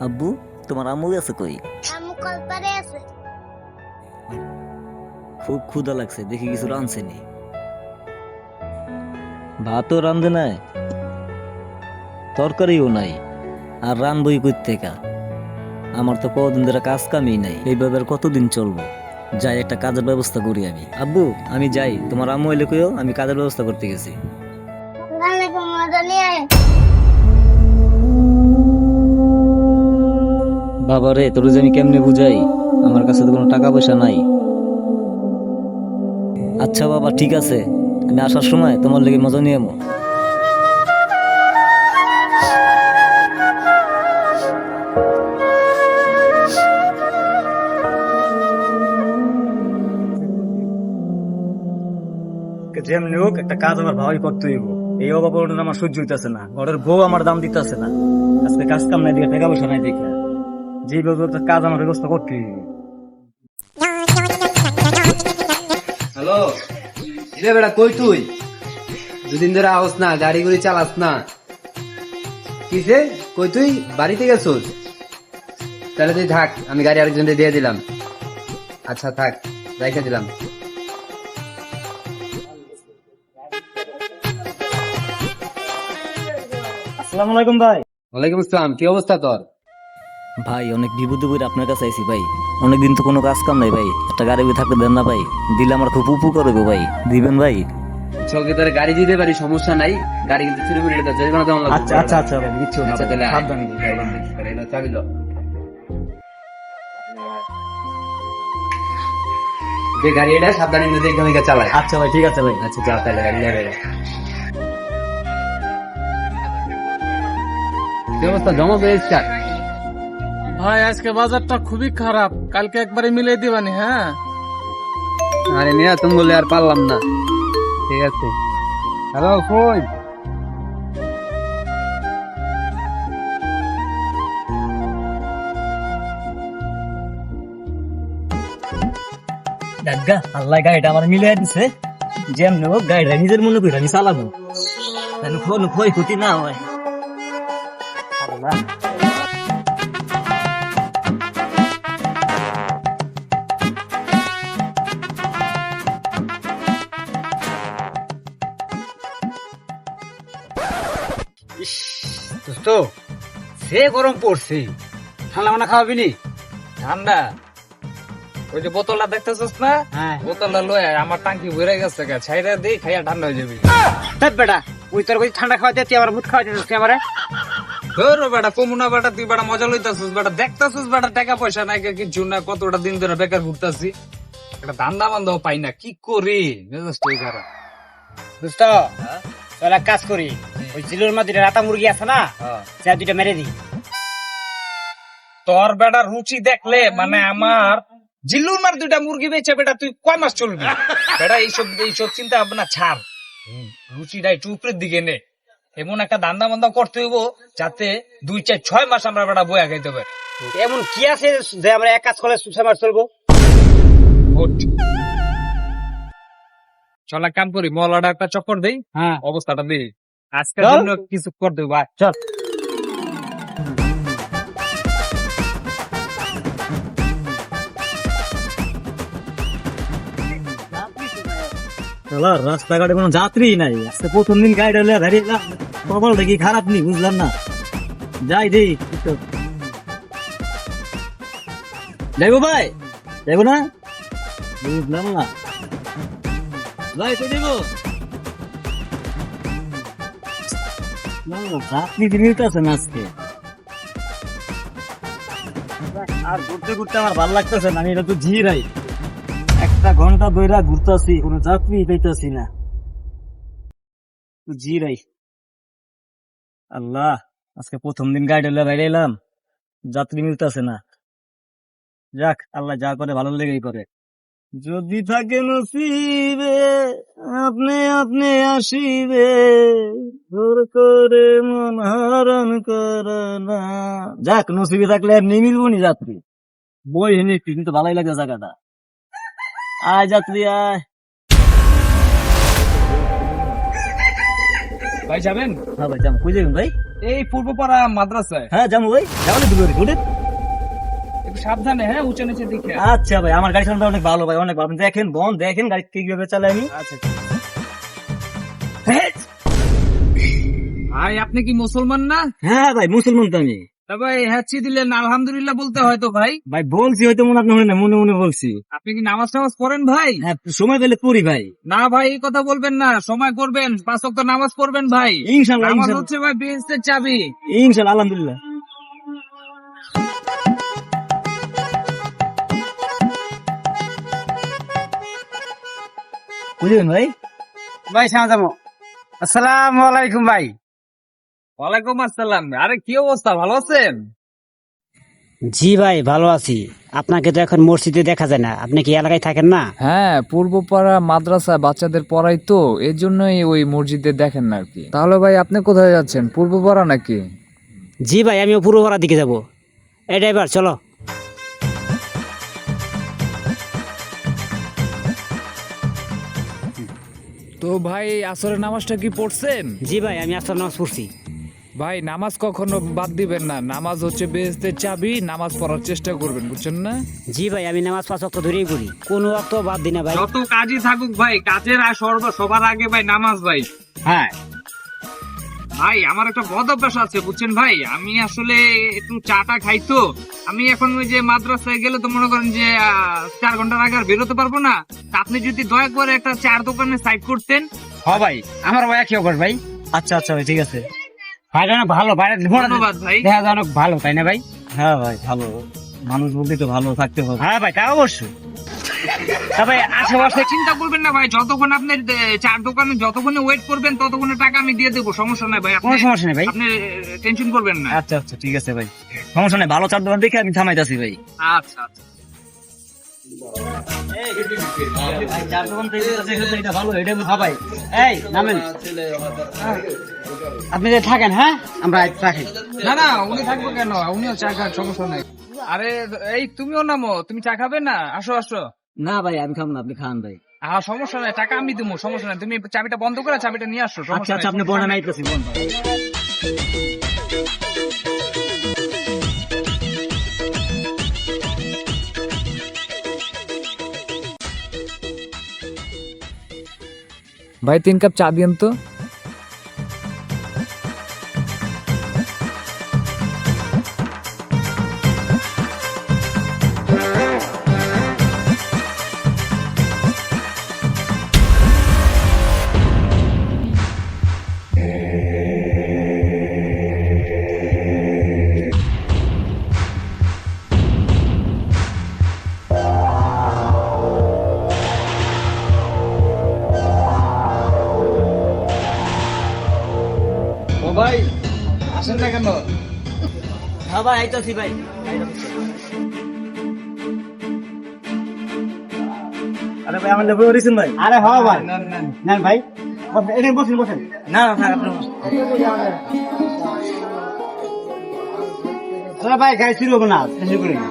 আব্বু তোমার আম্মু আছে কই? আম্মু কলপারে আছে। খুব ক্ষুধা লাগছে দেখি কিছু রাঁধছে নি। ভাতও রান্ধে নাই তরকারিও নাই আর রানবই কই থেকে আমার তো কদিন ধরে কাজ কামই নাই এইভাবে আর কতদিন চলবো? যাই একটা কাজের ব্যবস্থা করি আমি। আব্বু আমি যাই তোমার আম্মু এলে কইও আমি কাজের ব্যবস্থা করতে গেছি। বাবা রে, তোর আমি কেমনে বুঝাই? আমার কাছে তো কোনো টাকা পয়সা নাই। আচ্ছা বাবা, ঠিক আছে। আমি আসার সময় তোমার লেগে মজা নিয়ে আমো যেমনি হোক, একটা কাজ আমার ভালোই করতে হইব। এই অভাব আমার সহ্য হইতেছে না। ঘরের বউ আমার দাম দিতেছে না। আজকে কাজ কাম নাই দিকে টাকা পয়সা নাই দেখে। যেভাবে একটা কাজ আমার ব্যবস্থা করতে হইব হ্যালো রে বেটা কই তুই? দুদিন ধরে আওস না গাড়ি গুড়ি চালাস না। কিসে কই তুই? বাড়িতে গেছোস? তাহলে তুই থাক আমি গাড়ি আরেকজনকে দিয়ে দিলাম। আচ্ছা থাক রেখে দিলাম। আসসালামু আলাইকুম ভাই। ওয়ালাইকুম আসসালাম কি অবস্থা তোর? ভাই অনেক বিপদে পড়ে আপনার কাছে আইছি ভাই। অনেকদিন তো কোনো কাজ কাম নাই ভাই। একটা গাড়ি বই থাকতে দেন না ভাই। দিলে আমার খুব উপকার হবে ভাই। দিবেন ভাই? চৌকে তোর গাড়ি দিতে পারি? সমস্যা নাই। গাড়ি কিন্তু চুরি করে দিতে জরিমানা দেওয়া লাগবে। আচ্ছা আচ্ছা আচ্ছা ভাই দিচ্ছি আচ্ছা তাহলে আয়। সাবধানে এই চাবি লো। যে গাড়ি এটা সাবধানে নিয়ে দেখে চালায়। আচ্ছা ভাই ঠিক আছে ভাই। আচ্ছা যা তাহলে গাড়ি নেবে কি অবস্থা? জমা পেয়েছে ভাই আজকে বাজারটা খুবই খারাপ। কালকে একবারে মিলিয়ে দিবানি হ্যাঁ? আরে মিয়া তুমি বলে আর পারলাম না। ঠিক আছে। হ্যালো কই? দাগা আল্লাহ গাড়িটা আমার মিলিয়ে দিছে। যেমনি হোক গাড়িটা নিজের মনে করি আমি চালাবো। যেন কোনো ক্ষয়ক্ষতি না হয়। দোস্ত সে গরম পড়ছে। ঠান্ডা মানা খাওয়াবি নি? ঠান্ডা? ওই যে বোতলটা দেখতেছিস না? হ্যাঁ। বোতলটা লয়ে আমার টাঙ্কি ভরে গেছে গা ছাইরা দিই খাইয়া ঠান্ডা হয়ে যাবি। তাই বেটা ওই তোর কই ঠান্ডা খাওয়াতে তুই আমার মুখ খাওয়াতে তুই আমারে? ধর বেটা কমুনা বেটা তুই বেটা মজা লইতাছিস বেটা দেখতাছিস বেটা টাকা পয়সা নাই কে কিছু না কতটা দিন ধরে বেকার ঘুরতাছি। একটা ধান্দা বান্ধাও পাই না কি করি? খারাপ। দোস্ত এক কাজ করি ওই জিলুর মধ্যে রাতা মুরগি আছে না সে দুইটা মেরে দি তোর বেটার রুচি দেখলে মানে আমার জিল্লুর মার দুইটা মুরগি বেচে বেটা তুই কয় মাস চলবি? বেটা এইসব এইসব চিন্তা ভাবনা ছাড়। রুচিটা একটু উপরের দিকে নে। এমন একটা দান্দা বান্দা করতে হইব যাতে দুই চার ছয় মাস আমরা বেটা বয়া খাইতে পারি। এমন কি আছে যে আমরা এক কাজ করলে সুসে মাস চলবো। চল এক কাম করি মলাটা একটা চক্কর দেই। হ্যাঁ। অবস্থাটা দিই। আজকের জন্য কিছু কর দেবো চল। শালা, রাস্তাঘাটে কোনো যাত্রী নাই। আজকে প্রথম দিন গাড়ি হলে দাঁড়িয়ে কপালটা কি খারাপ নি বুঝলাম না। যাই দেই। যাইবো ভাই? যাইবো না? বুঝলাম না। ভাই তো দেবো না না যাত্রী মিলতেছে না আজকে আর ঘুরতে ঘুরতে আমার ভালো লাগতেছে না আমি এটা তো জিরাই একটা ঘণ্টা ধরে ঘুরতেছি কোনো যাত্রী পাইতেছি না। তো জিরাই আল্লাহ আজকে প্রথম দিন গাড়ি ডেলে বাইরে এলাম যাত্রী মিলতেছে না। যাক আল্লাহ যা করে ভালো লেগেই করে। যদি থাকে নসিবে আপনি আপনি আসিবে। জোর করে মন হরণ করে না। যাক নসিবে থাকলে এমনি মিলবো নি যাত্রী। বই হেনে একটু কিন্তু ভালোই লাগে জায়গাটা। আয় যাত্রী আয়। ভাই যাবেন? হ্যাঁ ভাই যাম কই যাবেন ভাই? এই পূর্বপাড়া মাদ্রাসায়। হ্যাঁ যাব ভাই। যাব দুপুরে একটু সাবধানে হ্যাঁ উঁচু নিচে দিকে। আচ্ছা ভাই আমার গাড়ি চালানো অনেক ভালো ভাই অনেক ভালো। দেখেন বন দেখেন গাড়ি কীভাবে চালাই আমি আচ্ছা ভাই আপনি কি মুসলমান না? হ্যাঁ ভাই মুসলমান তো আমি। ভাই হ্যাচি দিলেন আলহামদুলিল্লাহ বলতে হয়তো ভাই। ভাই বলছি হয়তো মনে আপনি মনে মনে মনে বলছি। আপনি কি নামাজ টামাজ পড়েন ভাই? হ্যাঁ সময় পেলে পড়ি ভাই। না ভাই এই কথা বলবেন না সময় করবেন পাঁচ নামাজ পড়বেন ভাই। ইনশাল্লাহ ইনশাল্লাহ। হচ্ছে ভাই বেহেস্তের চাবি। ইনশাল্লাহ আলহামদুলিল্লাহ। বুঝলেন ভাই? ভাই সামনে যাব। আসসালামু আলাইকুম ভাই। ওয়ালাইকুম আসসালাম। আরে কি অবস্থা? ভালো আছেন? জি ভাই ভালো আছি। আপনাকে তো এখন মসজিদে দেখা যায় না। আপনি কি এলাকায় থাকেন না? হ্যাঁ পূর্বপাড়া মাদ্রাসা বাচ্চাদের পড়াই তো এর জন্যই ওই মসজিদে দেখেন না আর কি তাহলে ভাই আপনি কোথায় যাচ্ছেন? পূর্বপাড়া নাকি? জি ভাই আমিও পূর্বপাড়ার দিকে যাব। এই ড্রাইভার চলো। তো ভাই আসরের নামাজটা কি পড়ছেন? জি ভাই আমি আসর নামাজ পড়ছি। ভাই নামাজ কখনো বাদ দিবেন না। নামাজ হচ্ছে বেহেস্তের চাবি নামাজ পড়ার চেষ্টা করবেন বুঝছেন না? জি ভাই আমি নামাজ পাঁচ অক্ট ধরেই করি কোনো অক্ট বাদ দিই না ভাই। যত কাজই থাকুক ভাই কাজের আর সর্ব সবার আগে ভাই নামাজ ভাই। হ্যাঁ। ভাই আমার একটা বদ অভ্যাস আছে বুঝছেন ভাই? আমি আসলে একটু চাটা খাই তো। আমি এখন ওই যে মাদ্রাসায় গেলে তো মনে করেন যে চার ঘণ্টার আগে আর বেরোতে পারব না। আপনি যদি দয়া করে একটা চার দোকানে সাইড করতেন। হ ভাই আমার ভাই একই অভ্যাস ভাই? আচ্ছা আচ্ছা ভাই ঠিক আছে। ভাইটা অনেক ভালো ভাই ধন্যবাদ। ভাই। দেখা অনেক ভালো তাই না ভাই? হ্যাঁ ভাই ভালো। মানুষ বলতে তো ভালো থাকতে হবে। হ্যাঁ ভাই তা অবশ্যই। তা ভাই আশেপাশে চিন্তা করবেন না ভাই যতক্ষণ আপনি চার দোকানে যতক্ষণে ওয়েট করবেন ততক্ষণে টাকা আমি দিয়ে দেবো সমস্যা নাই ভাই। কোনো সমস্যা নেই ভাই। আপনি টেনশন করবেন না। আচ্ছা আচ্ছা ঠিক আছে ভাই। সমস্যা নেই ভালো চার দোকান দেখে আমি থামাইতাছি ভাই। আচ্ছা আচ্ছা। আপনি যে থাকেন হ্যাঁ? আমরা রাখি। না না উনি থাকব কেন? উনিও চা খান সমস্যা নাই। আরে এই তুমিও নামো তুমি চা খাবে না? আসো আসো। না ভাই আমি খাব না আপনি খান ভাই। আর সমস্যা নাই টাকা আমি দেবো সমস্যা নাই। তুমি চাবিটা বন্ধ করে চাবিটা নিয়ে আসো আচ্ছা আচ্ছা আপনি বর্ণা নাই। নাইতেছি বল ভাই তিন কাপ চা দিন তো। ভাই আইতাছি ভাই। আরে ভাই আমার লেবু ভাই? আরে হ ভাই। নেন ভাই। এখানে বসেন বসেন। না না থাক আপনি চলো ভাই গাড়ি শুরু হব না শুরু করি। না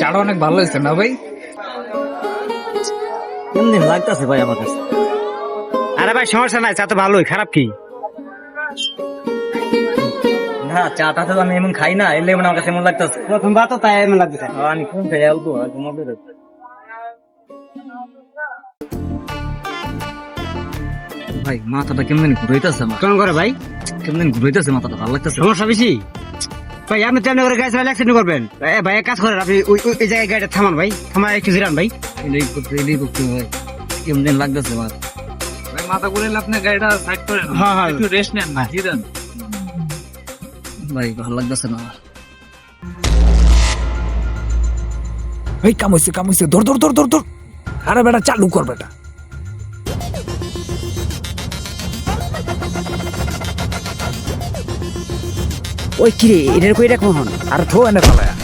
চাটা অনেক ভালো হয়েছে না ভাই? কেমনি লাগতাছে ভাই আমার কাছে? আরে ভাই সমস্যা নাই চা তো ভালোই খারাপ কি না চাটা তো আমি এমন খাই না এলে আমার কাছে এমন লাগতাছে প্রথমবার তো তাই এমন লাগতেছে আমি কোন অল্প অল্প মধ্যে ভাই মাথাটা কেমন ঘুরাইতেছে আমার কেমন করে ভাই কেমন ঘুরাইতেছে মাথাটা ভালো লাগতেছে সমস্যা বেশি ভাই আপনি তেমনি করে গাড়ি চালালে অ্যাক্সিডেন্ট করবেন এ ভাই এক কাজ করেন আপনি ওই জায়গায় গাড়িটা থামান ভাই থামান একটু জিরান ভাই এটাই করতে এটাই করতে ভাই কেমন লাগতেছে আমার মাথা ঘুরে আপনি গাড়িটা সাইড করেন হ্যাঁ, হ্যাঁ। একটু রেস্ট নেন না জিরান ভাই ভালো লাগতেছে না। এই কাম হইছে কাম হইছে। দৌড় দৌড় দৌড় দৌড় দৌড়। আরে বেটা চালু কর বেটা। ওই কিরে এটার কই রাখব আর থো এনে ফেলায়া।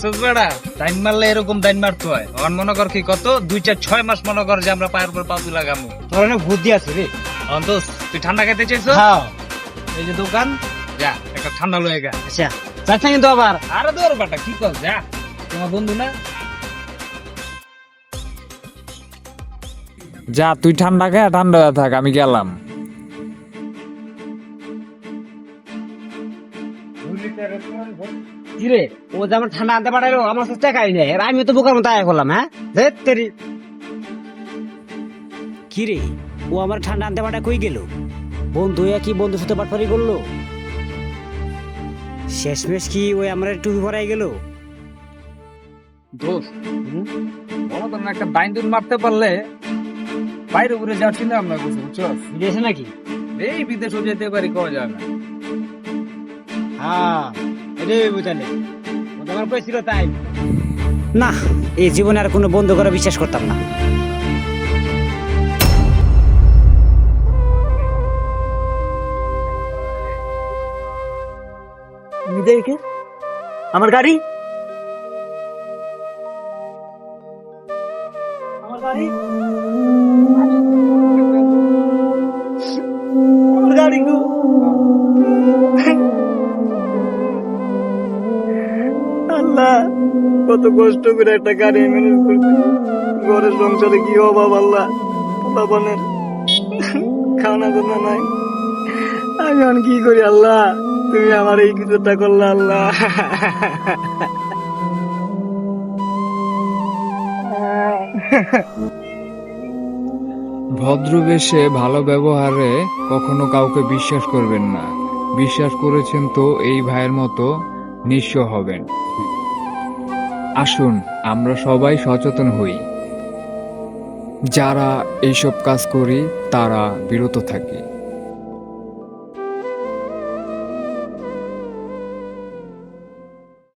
দেখছ বেড়া? দাইন মারলে এরকম দাইন মারতে হয়। মনে কর কি কত? দুই চার ছয় মাস মনে কর যে আমরা পায়ের উপর পাতু লাগামু। তোর অনেক বুদ্ধি আছে রে। অন্তস তুই ঠান্ডা খেতে চাইছো? হ্যাঁ। এই যে দোকান যা একটা ঠান্ডা লয়ে গা। আচ্ছা যাচ্ছে কিন্তু আবার। আরে দৌড় বাটা কি কর যা। তোমার বন্ধু না? যা তুই ঠান্ডা খায় ঠান্ডা থাক আমি গেলাম। কিরে ও যে আমার ঠান্ডা আনতে পাঠালো আমার কাছে টাকাই নেই আর আমি তো বোকার মতো আয় করলাম হ্যাঁ? ধেৎ তেরি কিরে ও আমার ঠান্ডা আনতে পাঠা কই গেল? বন্ধু হইয়া কি বন্ধু সাথে বাটপারি করল? শেষমেশ কি ওই আমার টুপি পরাই গেল? দোস্ত বড় ধরনের একটা বাইন দূর মারতে পারলে বাইরে ঘুরে যাওয়ার চিন্তা ভাবনা করছি বুঝছ? বিদেশে নাকি? এই বিদেশও যেতে পারি কওয়া যায় না। হ্যাঁ। এটাই বুঝালে কইছিল তাই। না এই জীবনে আর কোনো বন্ধু করে বিশ্বাস করতাম না। দেখে আমার গাড়ি? আমার গাড়ি? আল্লাহ কত কষ্ট করে একটা গাড়ি ম্যানেজ করতে ঘরের সংসারে কি অভাব আল্লাহ? বাবানের খাওয়ানা দানা নাই। আমি এখন কি করি আল্লাহ? তুমি আমার এই কিছুটা করলে আল্লাহ। ভদ্রবেশে ভালো ব্যবহারে কখনো কাউকে বিশ্বাস করবেন না। বিশ্বাস করেছেন তো এই ভাইয়ের মতো নিঃস্ব হবেন। আসুন আমরা সবাই সচেতন হই। যারা এইসব কাজ করি তারা বিরত থাকি।